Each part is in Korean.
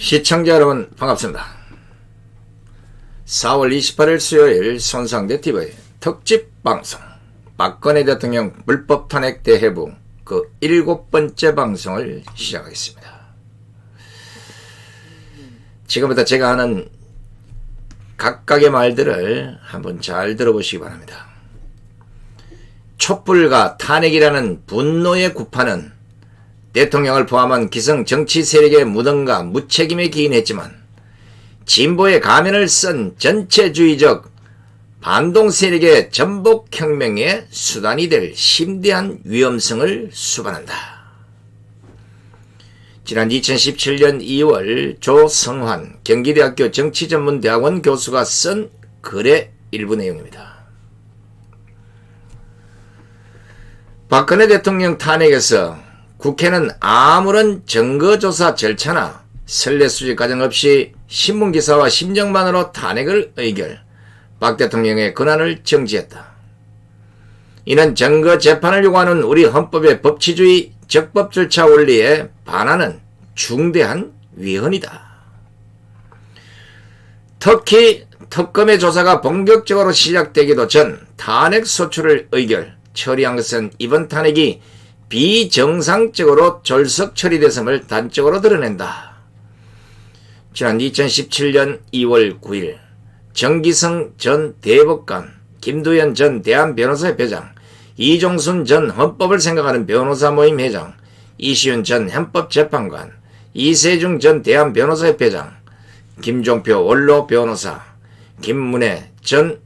시청자 여러분 반갑습니다. 4월 28일 수요일 손상대 TV 특집 방송 박근혜 대통령 불법 탄핵 대회부 그 일곱 번째 방송을 시작하겠습니다. 지금부터 제가 하는 각각의 말들을 한번 잘 들어보시기 바랍니다. 촛불과 탄핵이라는 분노의 구파는 대통령을 포함한 기성 정치 세력의 무덤과 무책임에 기인했지만 진보의 가면을 쓴 전체주의적 반동 세력의 전복혁명의 수단이 될 심대한 위험성을 수반한다. 지난 2017년 2월 조성환 경기대학교 정치전문대학원 교수가 쓴 글의 일부 내용입니다. 박근혜 대통령 탄핵에서 국회는 아무런 증거조사 절차나 선례수집 과정 없이 신문기사와 심정만으로 탄핵을 의결, 박 대통령의 권한을 정지했다. 이는 증거 재판을 요구하는 우리 헌법의 법치주의 적법 절차 원리에 반하는 중대한 위헌이다. 특히 특검의 조사가 본격적으로 시작되기도 전 탄핵 소추를 의결, 처리한 것은 이번 탄핵이 비정상적으로 졸속 처리됐음을 단적으로 드러낸다. 지난 2017년 2월 9일 정기성 전 대법관, 김두현 전 대한변호사협회장, 이종순 전 헌법을 생각하는 변호사 모임 회장, 이시윤 전 헌법재판관, 이세중 전 대한변호사협회장, 김종표 원로 변호사, 김문혜 전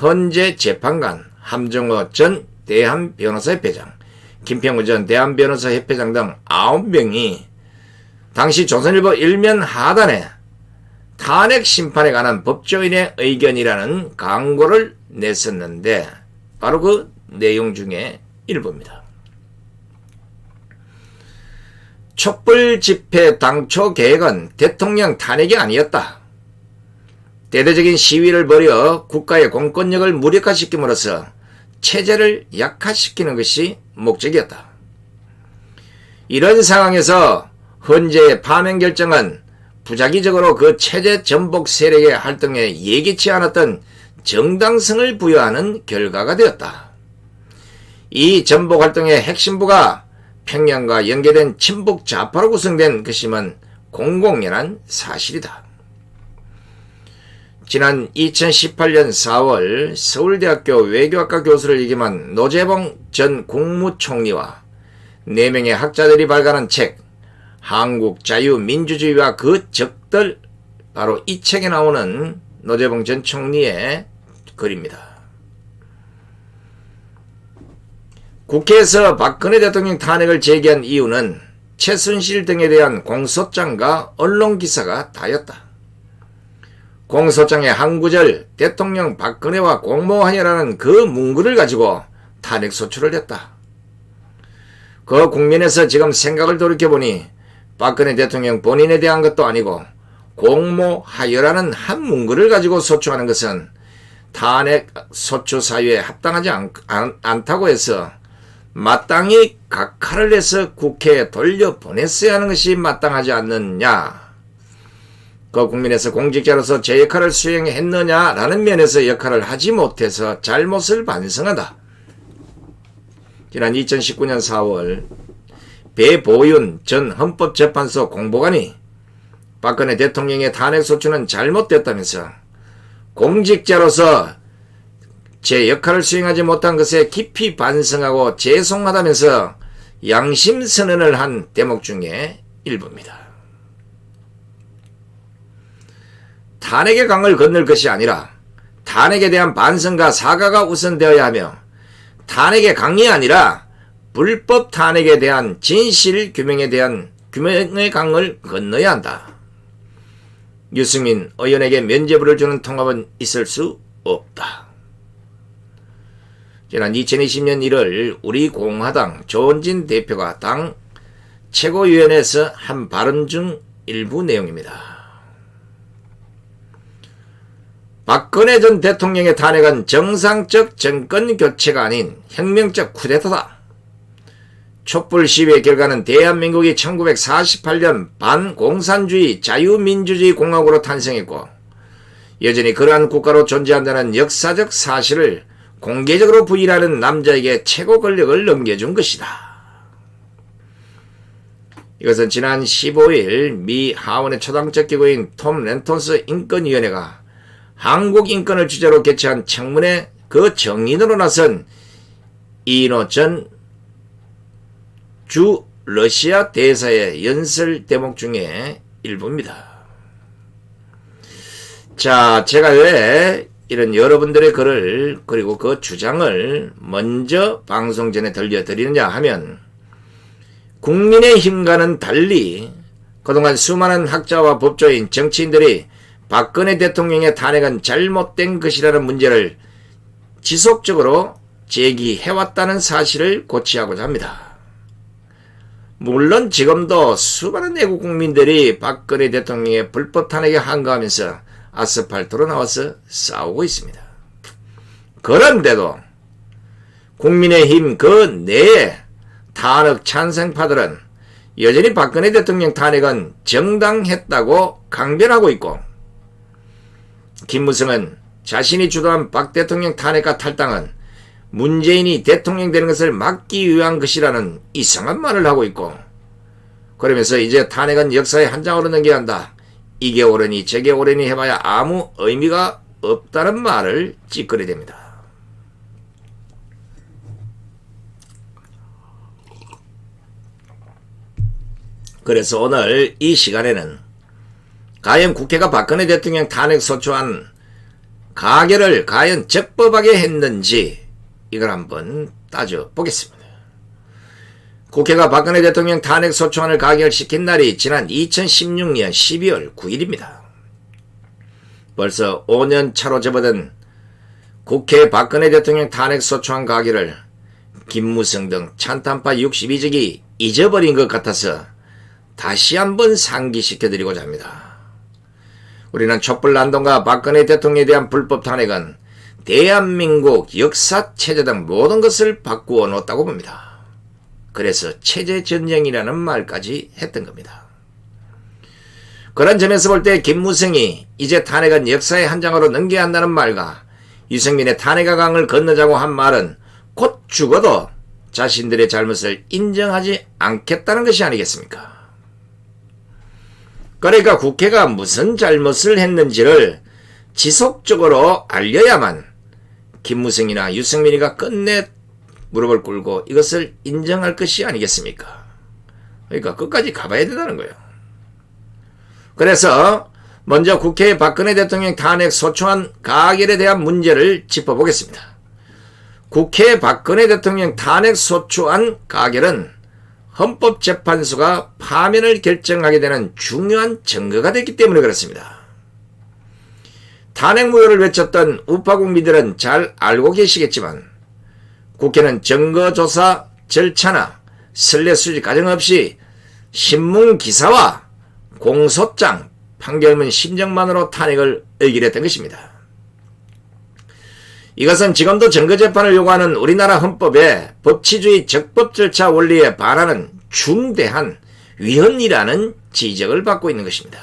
헌재재판관, 함정호 전 대한변호사협회장, 김평우 전 대한변호사 협회장 등 9명이 당시 조선일보 일면 하단에 탄핵 심판에 관한 법조인의 의견이라는 광고를 냈었는데 바로 그 내용 중에 일부입니다. 촛불 집회 당초 계획은 대통령 탄핵이 아니었다. 대대적인 시위를 벌여 국가의 공권력을 무력화시킴으로써 체제를 약화시키는 것이 목적이었다. 이런 상황에서 헌재의 파면 결정은 부작위적으로 그 체제 전복 세력의 활동에 예기치 않았던 정당성을 부여하는 결과가 되었다. 이 전복 활동의 핵심부가 평양과 연계된 친북 좌파로 구성된 것임은 공공연한 사실이다. 지난 2018년 4월 서울대학교 외교학과 교수를 역임한 노재봉 전 국무총리와 4명의 학자들이 발간한 책 한국 자유민주주의와 그 적들 바로 이 책에 나오는 노재봉 전 총리의 글입니다. 국회에서 박근혜 대통령 탄핵을 제기한 이유는 최순실 등에 대한 공소장과 언론 기사가 다였다. 공소장의 한 구절 대통령 박근혜와 공모하여라는 그 문구를 가지고 탄핵 소추를 했다. 그 국면에서 지금 생각을 돌이켜보니 박근혜 대통령 본인에 대한 것도 아니고 공모하여라는 한 문구를 가지고 소추하는 것은 탄핵 소추 사유에 합당하지 않, 않, 다고 해서 마땅히 각하를 내서 국회에 돌려보냈어야 하는 것이 마땅하지 않느냐. 그 국민에서 공직자로서 제 역할을 수행했느냐라는 면에서 역할을 하지 못해서 잘못을 반성하다. 지난 2019년 4월 배보윤 전 헌법재판소 공보관이 박근혜 대통령의 탄핵소추는 잘못됐다면서 공직자로서 제 역할을 수행하지 못한 것에 깊이 반성하고 죄송하다면서 양심 선언을 한 대목 중에 일부입니다. 탄핵의 강을 건널 것이 아니라 탄핵에 대한 반성과 사과가 우선되어야 하며 탄핵의 강이 아니라 불법 탄핵에 대한 진실 규명에 대한 규명의 강을 건너야 한다. 유승민 의원에게 면죄부를 주는 통합은 있을 수 없다. 지난 2020년 1월 우리 공화당 조원진 대표가 당 최고위원회에서 한 발언 중 일부 내용입니다. 박근혜 전 대통령의 탄핵은 정상적 정권 교체가 아닌 혁명적 쿠데타다. 촛불 시위의 결과는 대한민국이 1948년 반공산주의 자유민주주의 공화국으로 탄생했고 여전히 그러한 국가로 존재한다는 역사적 사실을 공개적으로 부인하는 남자에게 최고 권력을 넘겨준 것이다. 이것은 지난 15일 미 하원의 초당적 기구인 톰 렌턴스 인권위원회가 한국 인권을 주제로 개최한 청문회 그 정인으로 나선 이노 전 주 러시아 대사의 연설 대목 중에 일부입니다. 자, 제가 왜 이런 여러분들의 글을 그리고 그 주장을 먼저 방송 전에 들려드리느냐 하면 국민의 힘과는 달리 그동안 수많은 학자와 법조인 정치인들이 박근혜 대통령의 탄핵은 잘못된 것이라는 문제를 지속적으로 제기해왔다는 사실을 고치하고자 합니다. 물론 지금도 수많은 애국 국민들이 박근혜 대통령의 불법 탄핵에 한가하면서 아스팔트로 나와서 싸우고 있습니다. 그런데도 국민의힘 그 내에 탄핵 찬성파들은 여전히 박근혜 대통령 탄핵은 정당했다고 강변하고 있고 김무성은 자신이 주도한 박 대통령 탄핵과 탈당은 문재인이 대통령 되는 것을 막기 위한 것이라는 이상한 말을 하고 있고 그러면서 이제 탄핵은 역사의 한 장으로 넘겨야 한다. 이게 옳으니 저게 옳으니 해봐야 아무 의미가 없다는 말을 찌끄려댑니다. 그래서 오늘 이 시간에는 과연 국회가 박근혜 대통령 탄핵 소추안 가결을 과연 적법하게 했는지 이걸 한번 따져보겠습니다. 국회가 박근혜 대통령 탄핵 소추안을 가결시킨 날이 지난 2016년 12월 9일입니다. 벌써 5년 차로 접어든 국회 박근혜 대통령 탄핵 소추안 가결을 김무성 등 찬탄파 62적이 잊어버린 것 같아서 다시 한번 상기시켜드리고자 합니다. 우리는 촛불난동과 박근혜 대통령에 대한 불법 탄핵은 대한민국 역사, 체제 등 모든 것을 바꾸어 놓았다고 봅니다. 그래서 체제 전쟁이라는 말까지 했던 겁니다. 그런 점에서 볼 때 김무성이 이제 탄핵은 역사의 한 장으로 넘겨야 한다는 말과 유승민의 탄핵의 강을 건너자고 한 말은 곧 죽어도 자신들의 잘못을 인정하지 않겠다는 것이 아니겠습니까? 그러니까 국회가 무슨 잘못을 했는지를 지속적으로 알려야만 김무성이나 유승민이가 끝내 무릎을 꿇고 이것을 인정할 것이 아니겠습니까? 그러니까 끝까지 가봐야 된다는 거예요. 그래서 먼저 국회 박근혜 대통령 탄핵 소추안 가결에 대한 문제를 짚어보겠습니다. 국회 박근혜 대통령 탄핵 소추안 가결은 헌법재판소가 파면을 결정하게 되는 중요한 증거가 됐기 때문에 그렇습니다. 탄핵 무효를 외쳤던 우파 국민들은 잘 알고 계시겠지만 국회는 증거조사 절차나 수집 과정 없이 신문 기사와 공소장, 판결문 심정만으로 탄핵을 의결했던 것입니다. 이것은 지금도 증거재판을 요구하는 우리나라 헌법의 법치주의 적법 절차 원리에 반하는 중대한 위헌이라는 지적을 받고 있는 것입니다.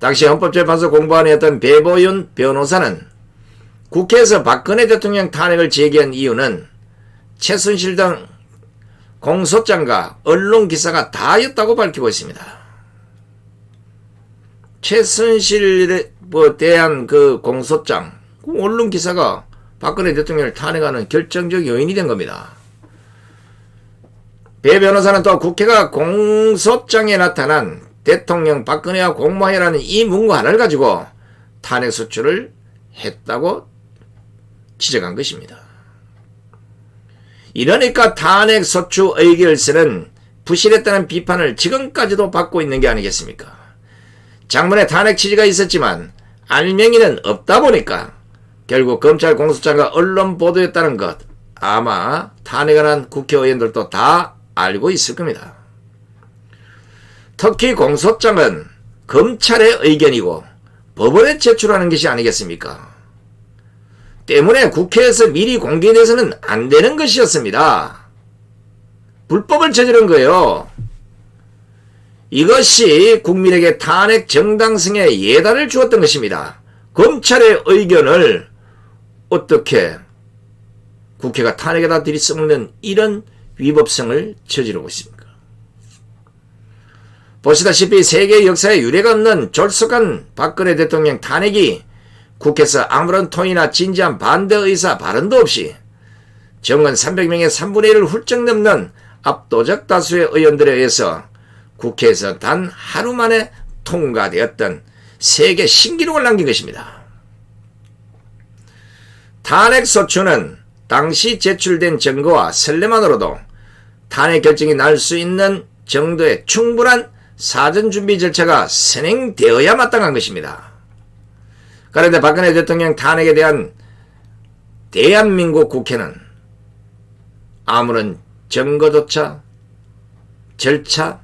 당시 헌법재판소 공보원이었던 배보윤 변호사는 국회에서 박근혜 대통령 탄핵을 제기한 이유는 최순실 등 공소장과 언론 기사가 다였다고 밝히고 있습니다. 최순실에 대한 그 공소장, 그 언론 기사가 박근혜 대통령을 탄핵하는 결정적 요인이 된 겁니다. 배 변호사는 또 국회가 공소장에 나타난 대통령 박근혜와 공모해라는 이 문구 하나를 가지고 탄핵 소추를 했다고 지적한 것입니다. 이러니까 탄핵 소추 의결서는 부실했다는 비판을 지금까지도 받고 있는 게 아니겠습니까? 장문에 탄핵 취지가 있었지만 알맹이는 없다 보니까 결국 검찰 공소장과 언론 보도였다는 것 아마 탄핵을 한 국회의원들도 다 알고 있을 겁니다. 특히 공소장은 검찰의 의견이고 법원에 제출하는 것이 아니겠습니까? 때문에 국회에서 미리 공개돼서는 안 되는 것이었습니다. 불법을 저지른 거예요. 이것이 국민에게 탄핵 정당성에 예단을 주었던 것입니다. 검찰의 의견을 어떻게 국회가 탄핵에다 들이쓰는 이런 위법성을 저지르고 있습니까? 보시다시피 세계 역사에 유례가 없는 졸속한 박근혜 대통령 탄핵이 국회에서 아무런 토의나 진지한 반대 의사 발언도 없이 정원 300명의 3분의 1을 훌쩍 넘는 압도적 다수의 의원들에 의해서 국회에서 단 하루 만에 통과되었던 세계 신기록을 남긴 것입니다. 탄핵 소추는 당시 제출된 증거와 설례만으로도 탄핵 결정이 날 수 있는 정도의 충분한 사전 준비 절차가 선행되어야 마땅한 것입니다. 그런데 박근혜 대통령 탄핵에 대한 대한민국 국회는 아무런 증거조차 절차,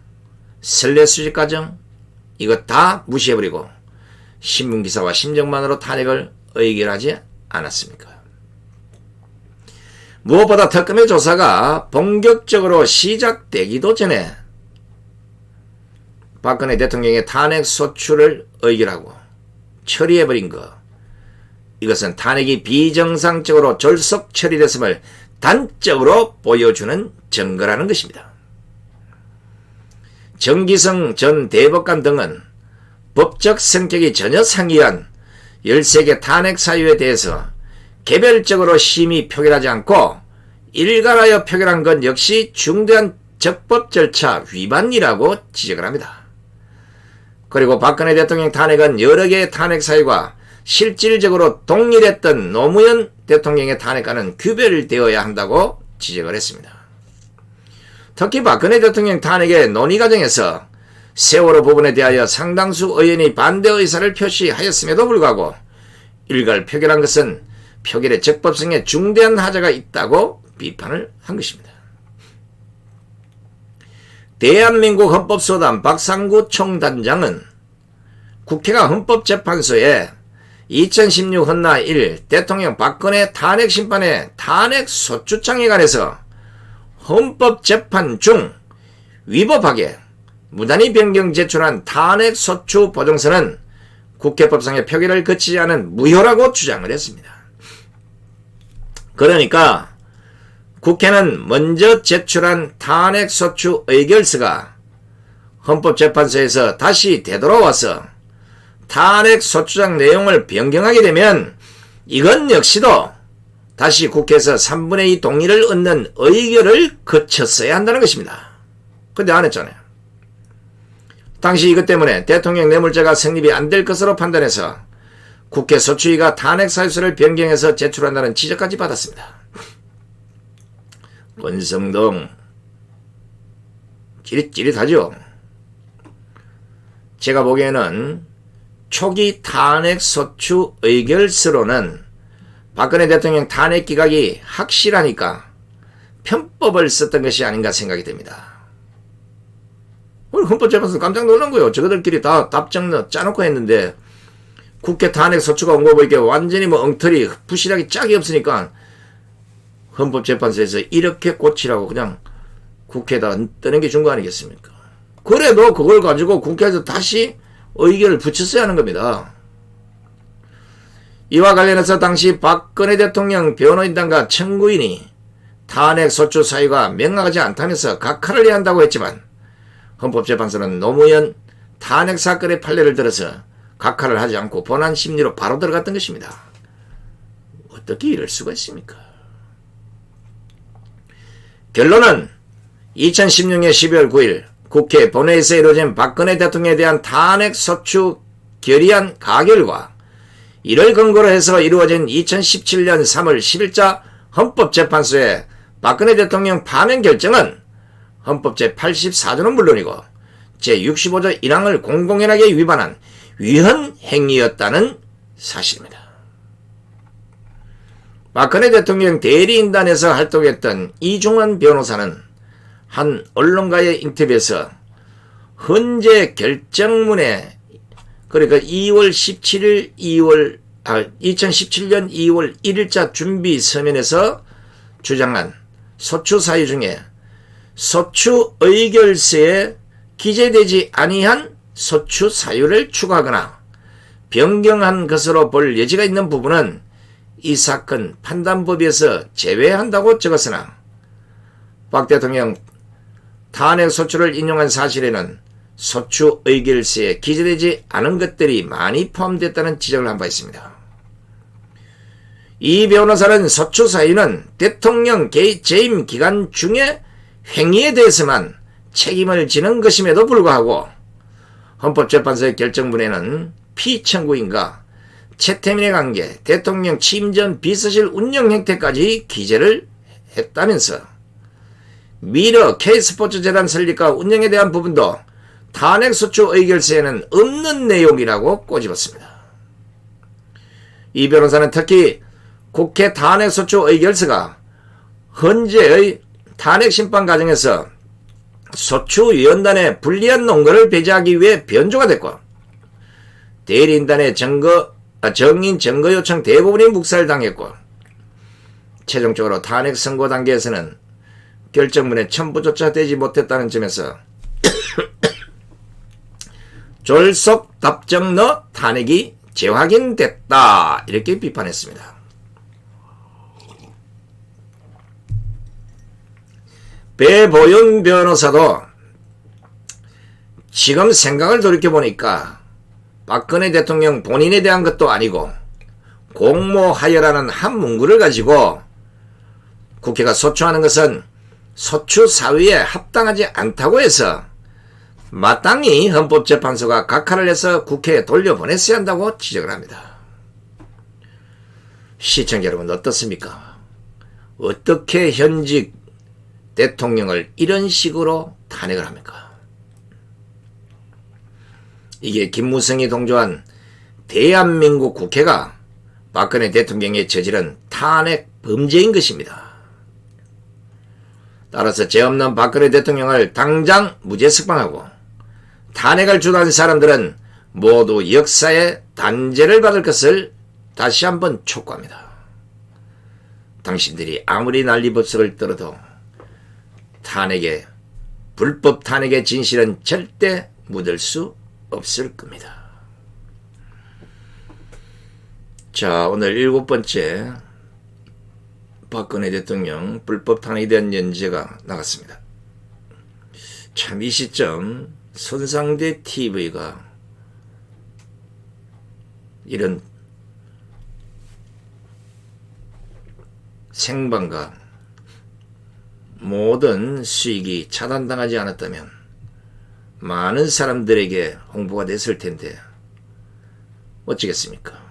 설례 수집 과정 이거 다 무시해버리고 신문기사와 심정만으로 탄핵을 의결하지 않았습니까? 무엇보다 특검의 조사가 본격적으로 시작되기도 전에 박근혜 대통령의 탄핵 소추를 의결하고 처리해버린 것. 이것은 탄핵이 비정상적으로 졸속 처리됐음을 단적으로 보여주는 증거라는 것입니다. 정기성 전 대법관 등은 법적 성격이 전혀 상이한 13개 탄핵 사유에 대해서 개별적으로 심의 표결하지 않고 일괄하여 표결한 건 역시 중대한 적법 절차 위반이라고 지적을 합니다. 그리고 박근혜 대통령 탄핵은 여러 개의 탄핵 사유가 실질적으로 동일했던 노무현 대통령의 탄핵과는 규별되어야 한다고 지적을 했습니다. 특히 박근혜 대통령 탄핵의 논의 과정에서 세월호 부분에 대하여 상당수 의원이 반대 의사를 표시하였음에도 불구하고 일괄 표결한 것은 표결의 적법성에 중대한 하자가 있다고 비판을 한 것입니다. 대한민국 헌법소단 박상구 총단장은 국회가 헌법재판소에 2016 헌나 1 대통령 박근혜 탄핵 심판의 탄핵 소추장에 관해서 헌법재판 중 위법하게 무단히 변경 제출한 탄핵 소추 보정서는 국회법상의 표결을 거치지 않은 무효라고 주장을 했습니다. 그러니까 국회는 먼저 제출한 탄핵 소추 의결서가 헌법재판소에서 다시 되돌아와서 탄핵 소추장 내용을 변경하게 되면 이건 역시도 다시 국회에서 3분의 2 동의를 얻는 의결을 거쳤어야 한다는 것입니다. 근데 안 했잖아요. 당시 이것 때문에 대통령 뇌물죄가 성립이 안 될 것으로 판단해서 국회 소추위가 탄핵 사유서를 변경해서 제출한다는 지적까지 받았습니다. 권성동 찌릿찌릿하죠. 제가 보기에는 초기 탄핵 소추 의결서로는 박근혜 대통령 탄핵 기각이 확실하니까 편법을 썼던 것이 아닌가 생각이 됩니다. 오늘 헌법재판소 깜짝 놀란 거예요. 저거들끼리 다 답정 짜놓고 했는데 국회 탄핵 소추가 온 거 보니까 완전히 뭐 엉터리 부실하게 짝이 없으니까 헌법재판소에서 이렇게 고치라고 그냥 국회에다 뜨는 게준거 아니겠습니까? 그래도 그걸 가지고 국회에서 다시 의견을 붙였어야 하는 겁니다. 이와 관련해서 당시 박근혜 대통령 변호인단과 청구인이 탄핵 소추 사유가 명확하지 않다면서 각하를 해야 한다고 했지만 헌법재판소는 노무현 탄핵 사건의 판례를 들어서 각하를 하지 않고 본안 심리로 바로 들어갔던 것입니다. 어떻게 이럴 수가 있습니까? 결론은 2016년 12월 9일 국회 본회의에서 이루어진 박근혜 대통령에 대한 탄핵 소추 결의안 가결과 이를 근거로 해서 이루어진 2017년 3월 10일자 헌법재판소의 박근혜 대통령 파면 결정은 헌법 제84조는 물론이고 제65조 1항을 공공연하게 위반한 위헌 행위였다는 사실입니다. 박근혜 대통령 대리인단에서 활동했던 이중환 변호사는 한 언론과의 인터뷰에서 헌재 결정문에 그러니까 2월 17일 2월 아, 2017년 2월 1일자 준비 서면에서 주장한 소추 사유 중에 소추 의결서에 기재되지 아니한 소추 사유를 추가하거나 변경한 것으로 볼 여지가 있는 부분은 이 사건 판단법에서 제외한다고 적었으나 박 대통령 탄핵 소추를 인용한 사실에는 소추 의결서에 기재되지 않은 것들이 많이 포함됐다는 지적을 한 바 있습니다. 이 변호사는 소추 사유는 대통령 개- 재임 기간 중에 행위에 대해서만 책임을 지는 것임에도 불구하고 헌법재판소의 결정문에는 피청구인과 최태민의 관계, 대통령 취임 전 비서실 운영 형태까지 기재를 했다면서 미러 K스포츠 재단 설립과 운영에 대한 부분도 탄핵소추 의결서에는 없는 내용이라고 꼬집었습니다. 이 변호사는 특히 국회 탄핵소추 의결서가 현재의 탄핵심판 과정에서 소추위원단의 불리한 논거를 배제하기 위해 변조가 됐고 대리인단의 증거 아, 정인 증거 요청 대부분이 묵살당했고 최종적으로 탄핵 선고 단계에서는 결정문에 첨부조차 되지 못했다는 점에서 졸속 답정너 탄핵이 재확인됐다 이렇게 비판했습니다. 배보영 변호사도 지금 생각을 돌이켜보니까 박근혜 대통령 본인에 대한 것도 아니고 공모하여라는 한 문구를 가지고 국회가 소추하는 것은 소추 사유에 합당하지 않다고 해서 마땅히 헌법재판소가 각하를 해서 국회에 돌려보냈어야 한다고 지적을 합니다. 시청자 여러분 어떻습니까? 어떻게 현직 대통령을 이런 식으로 탄핵을 합니까? 이게 김무성이 동조한 대한민국 국회가 박근혜 대통령의 저지른 탄핵 범죄인 것입니다. 따라서 죄 없는 박근혜 대통령을 당장 무죄 석방하고 탄핵을 주도한 사람들은 모두 역사의 단죄를 받을 것을 다시 한번 촉구합니다. 당신들이 아무리 난리법석을 떨어도 탄핵의 불법 탄핵의 진실은 절대 묻을 수 없을 겁니다. 자, 오늘 일곱 번째 박근혜 대통령 불법 탄핵에 대한 연재가 나갔습니다. 참 이 시점 손상대 TV가 이런 생방과 모든 수익이 차단당하지 않았다면 많은 사람들에게 홍보가 됐을 텐데 어찌겠습니까?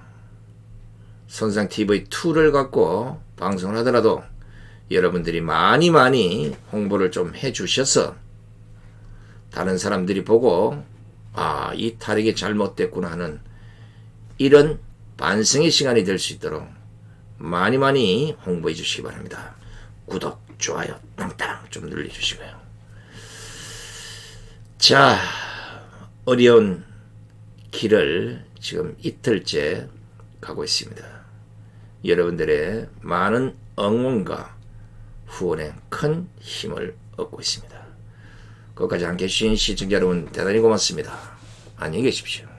손상 TV 2를 갖고 방송을 하더라도 여러분들이 많이 많이 홍보를 좀 해주셔서 다른 사람들이 보고 아, 이 탈핵이 잘못됐구나 하는 이런 반성의 시간이 될 수 있도록 많이 많이 홍보해 주시기 바랍니다. 구독, 좋아요, 땅땅 좀 눌러주시고요. 자, 어려운 길을 지금 이틀째 가고 있습니다. 여러분들의 많은 응원과 후원에 큰 힘을 얻고 있습니다. 끝까지 함께 해주신 시청자 여러분 대단히 고맙습니다. 안녕히 계십시오.